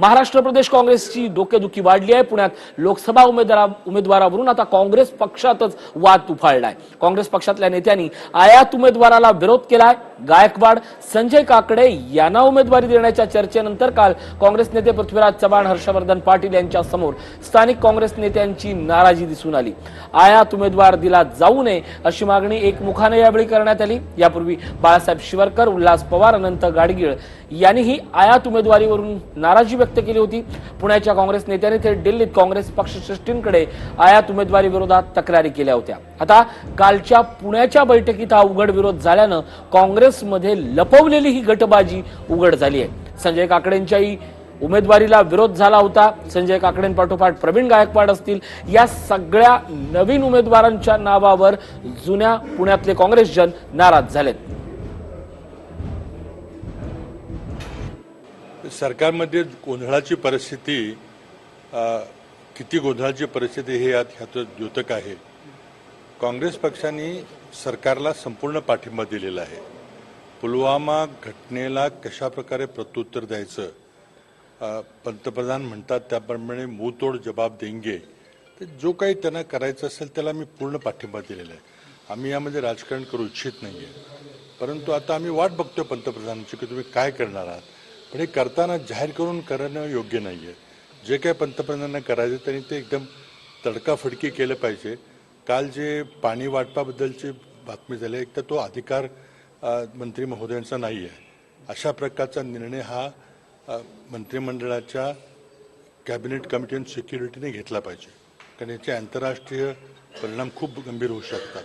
महाराष्ट्र प्रदेश काँग्रेसची डोकेदुखी वाढली आहे. पुण्यात लोकसभा उमेदवारा उमेदवारावरून आता काँग्रेस पक्षातच वाद उफाळलाय काँग्रेस पक्षातल्या नेत्यांनी आयात उमेदवाराला विरोध केलाय. गायकवाड संजय काकडे यांना उमेदवारी देण्याच्या चर्चेनंतर काल काँग्रेस नेते पृथ्वीराज चव्हाण हर्षवर्धन पाटील यांच्या समोर स्थानिक काँग्रेस नेत्यांची नाराजी दिसून आली. आयात उमेदवार दिला जाऊ नये अशी मागणी एकमुखाने यावेळी करण्यात आली. यापूर्वी बाळासाहेब शिवरकर उल्हास पवार अनंत गाडगीळ यांनीही आयात उमेदवारीवरून नाराजी व्यक्त केली होती. पुण्याच्या काँग्रेस नेत्याने थेट दिल्लीत काँग्रेस पक्षश्रेष्ठींकडे आयात उमेदवारी विरोधात तक्रारी केल्या होत्या. आता कालच्या पुण्याच्या बैठकीत हा उघड विरोध झाल्यानं काँग्रेसमध्ये लपवलेली ही गटबाजी उघड झाली आहे. संजय काकडेंच्याही उमेदवारीला विरोध झाला होता. संजय काकडेंपाठोपाठ प्रवीण गायकवाड असतील. या सगळ्या नवीन उमेदवारांच्या नावावर जुन्या पुण्यातले काँग्रेसजन नाराज झालेत. सरकारमध्ये गोंधळाची परिस्थिती किती गोंधळाची परिस्थिती हे यात ह्याचं द्योतक आहे. काँग्रेस पक्षाने सरकारला संपूर्ण पाठिंबा दिलेला आहे. पुलवामा घटनेला कशा प्रकारे प्रत्युत्तर द्यायचं? पंतप्रधान म्हणतात त्याप्रमाणे मूतोड जबाब देंगे. तर जो काही त्यांना करायचं असेल त्याला मी पूर्ण पाठिंबा दिलेला आहे. आम्ही यामध्ये राजकारण करू इच्छित नाही आहे परंतु आता आम्ही वाट बघतोय पंतप्रधानांची की तुम्ही काय करणार आहात. पण हे करताना जाहीर करून करणं योग्य नाही आहे जे काय पंतप्रधानांना करायचं त्यांनी ते एकदम तडकाफडकी केलं पाहिजे. काल जे पाणी वाटपाबद्दलची बातमी झाली एक तर तो अधिकार मंत्री महोदयांचा नाही आहे. अशा प्रकारचा निर्णय हा मंत्रिमंडळाच्या कॅबिनेट कमिटी ऑन सिक्युरिटीने घेतला पाहिजे. कारण याचे आंतरराष्ट्रीय परिणाम खूप गंभीर होऊ शकतात.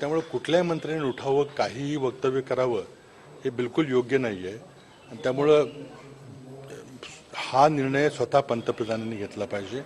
त्यामुळे कुठल्याही मंत्र्याने उठावं काहीही वक्तव्य करावं हे बिलकुल योग्य नाही आहे आणि त्यामुळं हा निर्णय स्वतः पंतप्रधानांनी घेतला पाहिजे.